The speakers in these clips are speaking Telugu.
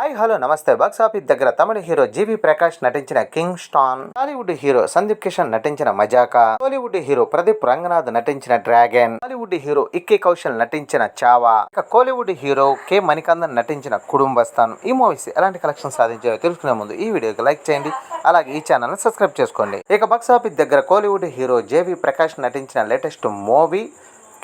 హాయ్ హలో నమస్తే. బాక్స్ ఆఫీస్ దగ్గర తమిళ హీరో జీవి ప్రకాష్ నటించిన Kingston Tollywood hero Sandeep Kishan నటించిన మజాకా టాలీవుడ్ హీరో ప్రదీప్ రంగనాథ్ నటించిన డ్రాగన్ బాలీవుడ్ హీరో ఇక్కి కౌశల్ నటించిన చావా ఇక కోలీవుడ్ హీరో కె మణికందన్ నటించిన కుటుంబస్థాన్. ఈ మూవీస్ ఎలాంటి కలెక్షన్ సాధించాయో తెలుసుకునే ముందు ఈ వీడియోకి లైక్ చేయండి. అలాగే ఈ ఛానల్ సబ్స్క్రైబ్ చేసుకోండి. ఇక బాక్స్ ఆఫీస్ దగ్గర కోలీవుడ్ హీరో జేవి ప్రకాష్ నటించిన latest movie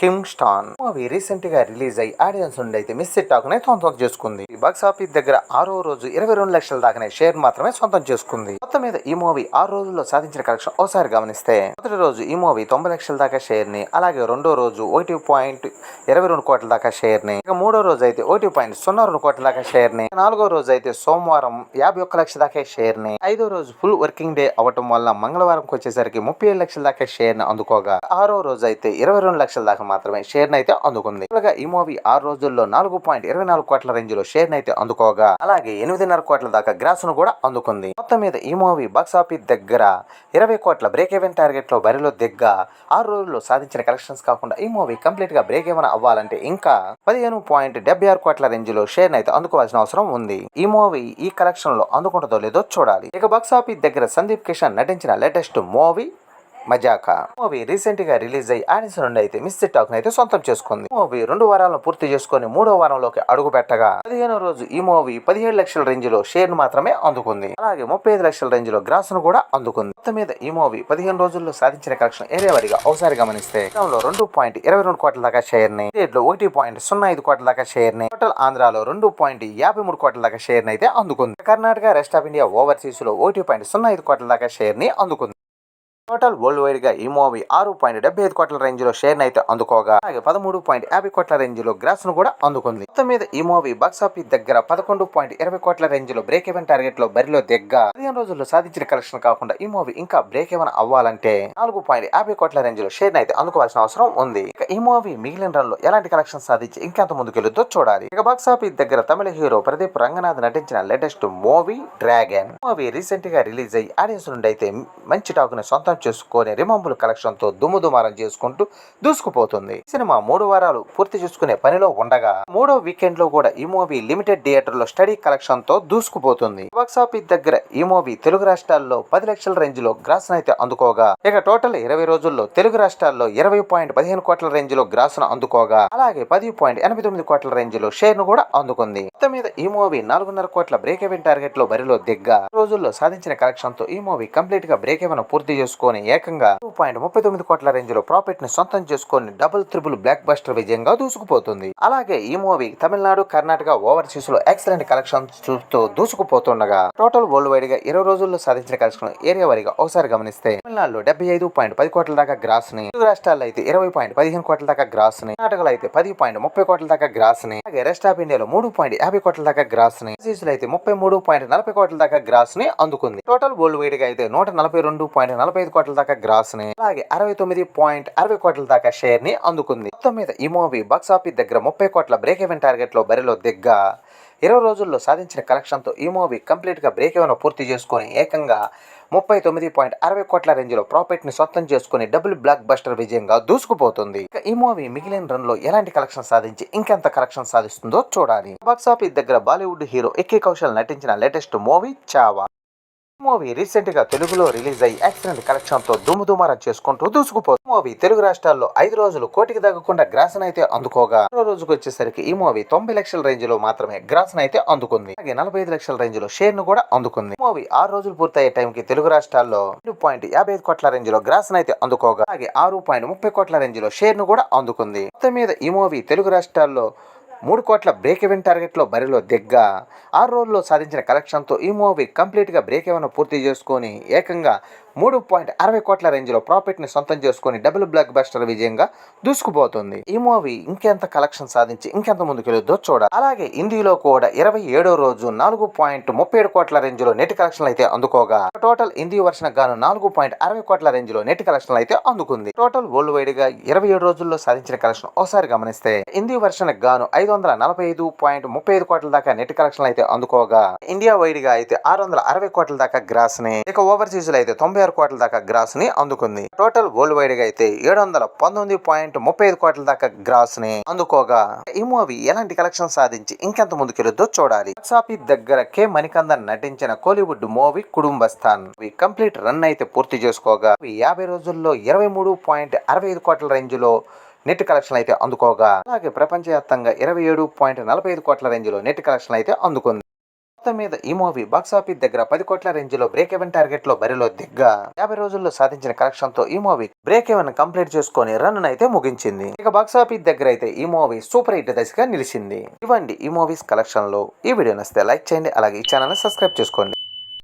Kingston movie రీసెంట్గా రిలీజ్ అయ్యి ఆడియన్స్ నుండి అయితే మిస్ టాక్నే సొంతం చేసుకుంది. ఈ బాక్స్ ఆఫీస్ దగ్గర ఆరో రోజు ఇరవై రెండు లక్షల దాకానే షేర్ మాత్రమే సొంతం చేసుకుంది. మొత్తం మీద ఈ మూవీ ఆరు రోజుల్లో సాధించిన కలెక్షన్ ఒకసారి గమనిస్తే మొదటి రోజు ఈ మూవీ తొంభై లక్షల దాకా షేర్ని అలాగే రెండో రోజు ఒకటి పాయింట్ ఇరవై రెండు కోట్ల దాకా షేర్ని ఇక మూడో రోజు అయితే ఒకటి పాయింట్ సున్నా రెండు కోట్ల దాకా షేర్ని నాలుగో రోజు అయితే సోమవారం యాభై ఒక్క లక్షల దాకా షేర్ని ఐదో రోజు ఫుల్ వర్కింగ్ డే అవటం వల్ల మంగళవారంకి వచ్చేసరికి ముప్పై ఏడు లక్షల దాకా షేర్ని అందుకోగా ఆరో రోజు అయితే ఇరవై రెండు లక్షల దాకా మాత్రమే షేర్ అయితే అందుకుంది. ఇలాగా ఈ మూవీ ఆరు రోజుల్లో నాలుగు పాయింట్ ఇరవై నాలుగు కోట్ల రేంజ్లో షేర్ అయితే అందుకోగా అలాగే ఎనిమిదిన్నర కోట్ల దాకా గ్రాస్ను కూడా అందుకుంది. మొత్తం మీద ఈ మూవీ బాక్స్ ఆఫీస్ దగ్గర ఇరవై కోట్ల బ్రేక్ ఈవెన్ టార్గెట్లో బరిలో దిగ్గ ఆరు రోజుల్లో సాధించిన కలెక్షన్స్ కాకుండా ఈ మూవీ కంప్లీట్గా బ్రేక్ ఏమైనా అవ్వాలంటే ఇంకా పదిహేను పాయింట్ డెబ్బై ఆరు కోట్ల రేంజ్లో షేర్ అయితే అందుకోవాల్సిన అవసరం ఉంది. ఈ మూవీ ఈ కలెక్షన్లో అందుకుంటుందో లేదో చూడాలి. ఇక బాక్స్ ఆఫీస్ దగ్గర సందీప్ కిషన్ నటించిన లేటెస్ట్ మూవీ మజాకా. మూవీ రీసెంట్గా రిలీజ్ అయ్యి ఆడియన్స్ నుండి అయితే మిస్ టాక్ అయితే సొంతం చేసుకుంది. మూవీ రెండు వారాలను పూర్తి చేసుకొని మూడో వారంలోకి అడుగు పెట్టగా పదిహేనో రోజు ఈ మూవీ పదిహేడు లక్షల రేంజ్లో షేర్ను మాత్రమే అందుకుంది. అలాగే ముప్పై ఐదు లక్షల రేంజ్లో గ్రాస్ను కూడా అందుకుంది. మొత్తం మీద ఈ మూవీ పదిహేను రోజుల్లో సాధించిన కలెక్షన్ ఏరియా వారిగా ఒకసారి గమనిస్తే రెండు పాయింట్ ఇరవై రెండు కోట్ల దాకా షేర్ని స్టేట్లో ఒకటి పాయింట్ సున్నా ఐదు కోట్ల దాకా షేర్ని టోటల్ ఆంధ్రాలో రెండు పాయింట్ యాభై మూడు కోట్ల దాకా షేర్ అయితే అందుకుంది. కర్ణాటక రెస్ట్ ఆఫ్ ఇండియా ఓవర్సీస్లో ఒకటి పాయింట్ సున్నా ఐదు కోట్ల దాకా షేర్ని అందుకుంది. టోటల్ వరల్డ్ వైడ్గా ఈ మూవీ ఆరు పాయింట్ డెబ్బై ఐదు కోట్ల రేంజ్లో షేర్ అయితే అందుకోగా. అలాగే పదమూడు పాయింట్ యాభై కోట్ల రేంజ్లో గ్రాస్ను కూడా అందుకుంది. మొత్తం మీద ఈ మూవీ బాక్స్ ఆఫీస్ దగ్గర పదకొండు పాయింట్ ఇరవై కోట్ల రేంజ్లో బ్రేక్ ఈవెన్ టార్గెట్లో బరిలో దిగ్గ. పదిహేను రోజుల్లో సాధించిన కలెక్షన్ కాకుండా ఈ మూవీ ఇంకా బ్రేక్ ఈవెన్ అవ్వాలంటే నాలుగు పాయింట్ యాభై కోట్ల రేంజ్లో షేర్ అయితే అందుకోవాల్సిన అవసరం ఉంది. ఇక ఈ మూవీ మిగిలిన రన్లో ఎలాంటి కలెక్షన్ సాధించి ఇంకెంత ముందుకెళ్తుందో చూడాలి. ఇక బాక్స్ ఆఫీస్ దగ్గర తమిళ హీరో ప్రదీప్ రంగనాథ్ నటించిన లేటెస్ట్ మూవీ డ్రాగన్ మూవీ రీసెంట్గా రిలీజ్ అయ్యి ఆడియన్స్ నుండి అయితే మంచి టాక్ని సొంతం చేసుకొని రిమంబుల్ కలెక్షన్తో దుమ్ము దుమారం చేసుకుంటూ దూసుకుపోతుంది. సినిమా మూడు వారాలు పూర్తి చేసుకునే పనిలో ఉండగా మూడో వీకెండ్లో కూడా ఈ మూవీ లిమిటెడ్ థియేటర్లో స్టడీ కలెక్షన్తో దూసుకుపోతుంది బాక్సాఫీస్ దగ్గర ఈ మూవీ తెలుగు రాష్ట్రాల్లో పది లక్షల రేంజ్లో గ్రాస్ అయితే అందుకోగా ఇక టోటల్ ఇరవై రోజుల్లో తెలుగు రాష్ట్రాల్లో ఇరవై పాయింట్ పదిహేను కోట్ల రేంజ్లో గ్రాస్ను అందుకోగా అలాగే పది పాయింట్ ఎనభై తొమ్మిది కోట్ల రేంజ్లో షేర్ను కూడా అందుకుంది. మొత్తం మీద ఈ మూవీ నాలుగున్నర కోట్ల బ్రేక్ ఎవెన్ టార్గెట్లో బరిలో దిగ్గా రోజుల్లో సాధించిన కలెక్షన్తో ఈ మూవీ కంప్లీట్గా బ్రేక్ ఎవెన్ పూర్తి చేసుకొని ఏకంగా టూ పాయింట్ ముప్పై తొమ్మిది కోట్ల రేంజ్లో ప్రాఫిట్ని సొంతం చేసుకొని డబుల్ త్రిబుల్ బ్లాక్ బస్టర్ విజయంగా దూసుకుపోతుంది. అలాగే ఈ మూవీ తమిళనాడు కర్ణాటక ఓవర్సీస్లో ఎక్సలెంట్ కలెక్షన్ చూస్తూ దూసుకుపోతుండగా టోటల్ వరల్డ్ వైడ్గా ఇరవై రోజుల్లో సాధించిన కలెక్షన్ ఏరియా వారిగా ఒకసారి గమనిస్తే తమిళనాడులో డెబ్బై ఐదు పాయింట్ పది కోట్ల దాకా గ్రాస్ని తెలుగు రాష్ట్రాల్లో అయితే ఇరవై పాయింట్ పదిహేను కోట్ల దాకా గ్రాస్ని కర్ణాటకలో అయితే పది పాయింట్ ముప్పై కోట్ల దాకా గ్రాస్ని అలాగే రెస్ట్ ఆఫ్ ఇండియాలో మూడు పాయింట్ యాభై కోట్ల దాకా గ్రాస్ని ఓవర్సీస్లో అయితే ముప్పై మూడు పాయింట్ నలభై కోట్ల దాకా గ్రాస్ని అందుకుంది. టోటల్ వరల్డ్ వైడ్గా అయితే నూట నలభై రెండు పాయింట్ నలభై ఐదు కోట్ల దాకా గ్రాస్ని అలాగే అరవై తొమ్మిది పాయింట్ అరవై కోట్ల దాకా షేర్ని అందుకుంది. మొత్తం మీద ఈ మూవీ బాక్స్ ఆఫీస్ దగ్గర ముప్పై కోట్ల బ్రేక్ ఈవెన్ టార్గెట్లో బరిలో దిగ్గ ఇరవై రోజుల్లో సాధించిన కలెక్షన్తో ఈ మూవీ కంప్లీట్గా బ్రేక్ ఈవెన్ పూర్తి చేసుకొని ఏకంగా ముప్పై తొమ్మిది పాయింట్ అరవై కోట్ల రేంజ్లో ప్రాఫిట్ని సొంతం చేసుకుని డబుల్ బ్లాక్ బస్టర్ విజయంగా దూసుకుపోతుంది. ఈ మూవీ మిగిలిన రన్లో ఎలాంటి కలెక్షన్ సాధించి ఇంకెంత కలెక్షన్ సాధిస్తుందో చూడాలి. బాక్సాఫీస్ దగ్గర బాలీవుడ్ హీరో ఎక్కి కౌశల్ నటించిన లేటెస్ట్ మూవీ చావా. మూవీ రీసెంట్గా తెలుగులో రిలీజ్ అయ్యి ఎక్సలెంట్ కలెక్షన్తో దుమ్ముదుమారం చేసుకుంటూ దూసుకుపోతుంది మూవీ తెలుగు రాష్ట్రాల్లో ఐదు రోజులు కోటికి తగ్గకుండా గ్రాసన్ అయితే అందుకోగా. మరో రోజుకు వచ్చేసరికి ఈ మూవీ తొంభై లక్షల రేంజ్లో మాత్రమే గ్రాసన్ అయితే అందుకుంది. అలాగే నలభై ఐదు లక్షల రేంజ్లో షేర్ను కూడా అందుకుంది. మూవీ ఆరు రోజులు పూర్తయ్యే టైం కి తెలుగు రాష్ట్రాల్లో రెండు పాయింట్ యాభై ఐదు కోట్ల రేంజ్లో గ్రాసన్ అయితే అందుకోగా. అలాగే ఆరు పాయింట్ ముప్పై కోట్ల రేంజ్లో షేర్ను కూడా అందుకుంది. మొత్తం మీద ఈ మూవీ తెలుగు రాష్ట్రాల్లో మూడు కోట్ల బ్రేక్ ఎవెన్ టార్గెట్లో బరిలో దిగ్గ. ఆరు రోజుల్లో సాధించిన కలెక్షన్తో ఈ మూవీ కంప్లీట్గా బ్రేక్ ఎవెన్ పూర్తి చేసుకొని ఏకంగా మూడు పాయింట్ అరవై కోట్ల రేంజ్లో ప్రాఫిట్ని సొంతం చేసుకొని డబుల్ బ్లాక్ బస్టర్ విజయంగా దూసుకుపోతుంది. ఈ మూవీ ఇంకెంత కలెక్షన్ సాధించి ఇంకెంత ముందుకెళ్ళొద్దో చూడాలి. అలాగే హిందీలో కూడా ఇరవై ఏడో రోజు నాలుగు పాయింట్ ముప్పై ఏడు కోట్ల రేంజ్లో నెట్ కలెక్షన్లు అయితే అందుకోగా. టోటల్ హిందీ వర్షన్ గాను నాలుగు పాయింట్ అరవై కోట్ల రేంజ్లో నెట్ కలెక్షన్లు అయితే అందుకుంది. టోటల్ వరల్డ్ వైడ్గా ఇరవై ఏడు రోజుల్లో సాధించిన కలెక్షన్ ఒకసారి గమనిస్తే హిందీ వర్షన్ గాను ఐదు వందల నలభై ఐదు పాయింట్ ముప్పై ఐదు కోట్ల దాకా నెట్ కలెక్షన్లు అయితే అందుకోగా. ఇండియా వైడ్గా అయితే ఆరు వందల అరవై కోట్ల దాకా గ్రాస్ని ఇక ఓవర్సీస్లో అయితే తొంభై ఆరు కోట్ల దాకా గ్రాస్ని అందుకుంది. టోటల్ వరల్డ్ వైడ్గా అయితే ఏడు వందల పంతొమ్మిది పాయింట్ ముప్పై ఐదు కోట్ల దాకా గ్రాస్ని అందుకోగా. ఈ మూవీ ఎలాంటి కలెక్షన్ సాధించి ఇంకెంత ముందుకెళ్ళొద్దో చూడాలి. బాక్సాఫీస్ దగ్గర కె మణికందన్ నటించిన Kollywood movie Kudumbasthan. Complete run అయితే పూర్తి చేసుకోగా. యాభై రోజుల్లో ఇరవై మూడు పాయింట్ అరవై ఐదు కోట్ల రేంజ్లో నెట్ కలెక్షన్ అయితే అందుకోగా. అలాగే ప్రపంచవ్యాప్తంగా ఇరవై ఏడు పాయింట్ నలభై ఐదు కోట్ల రేంజ్లో నెట్ కలెక్షన్ అయితే అందుకుంది. మొత్తం మీద ఈ మూవీ బాక్సాఫీస్ దగ్గర పది కోట్ల రేంజ్లో బ్రేక్ ఎవెన్ టార్గెట్లో బరిలో దిగ్గా. యాభై రోజుల్లో సాధించిన కలెక్షన్తో ఈ మూవీ బ్రేక్ ఎవెన్ కంప్లీట్ చేసుకొని రన్ అయితే ముగించింది. ఇక బాక్సాఫీస్ దగ్గర అయితే ఈ మూవీ సూపర్ హిట్ దశగా నిలిచింది. ఇవ్వండి ఈ మూవీస్ కలెక్షన్లో. ఈ వీడియో నచ్చితే లైక్ చేయండి అలాగే ఈ ఛానల్ సబ్స్క్రైబ్ చేసుకోండి.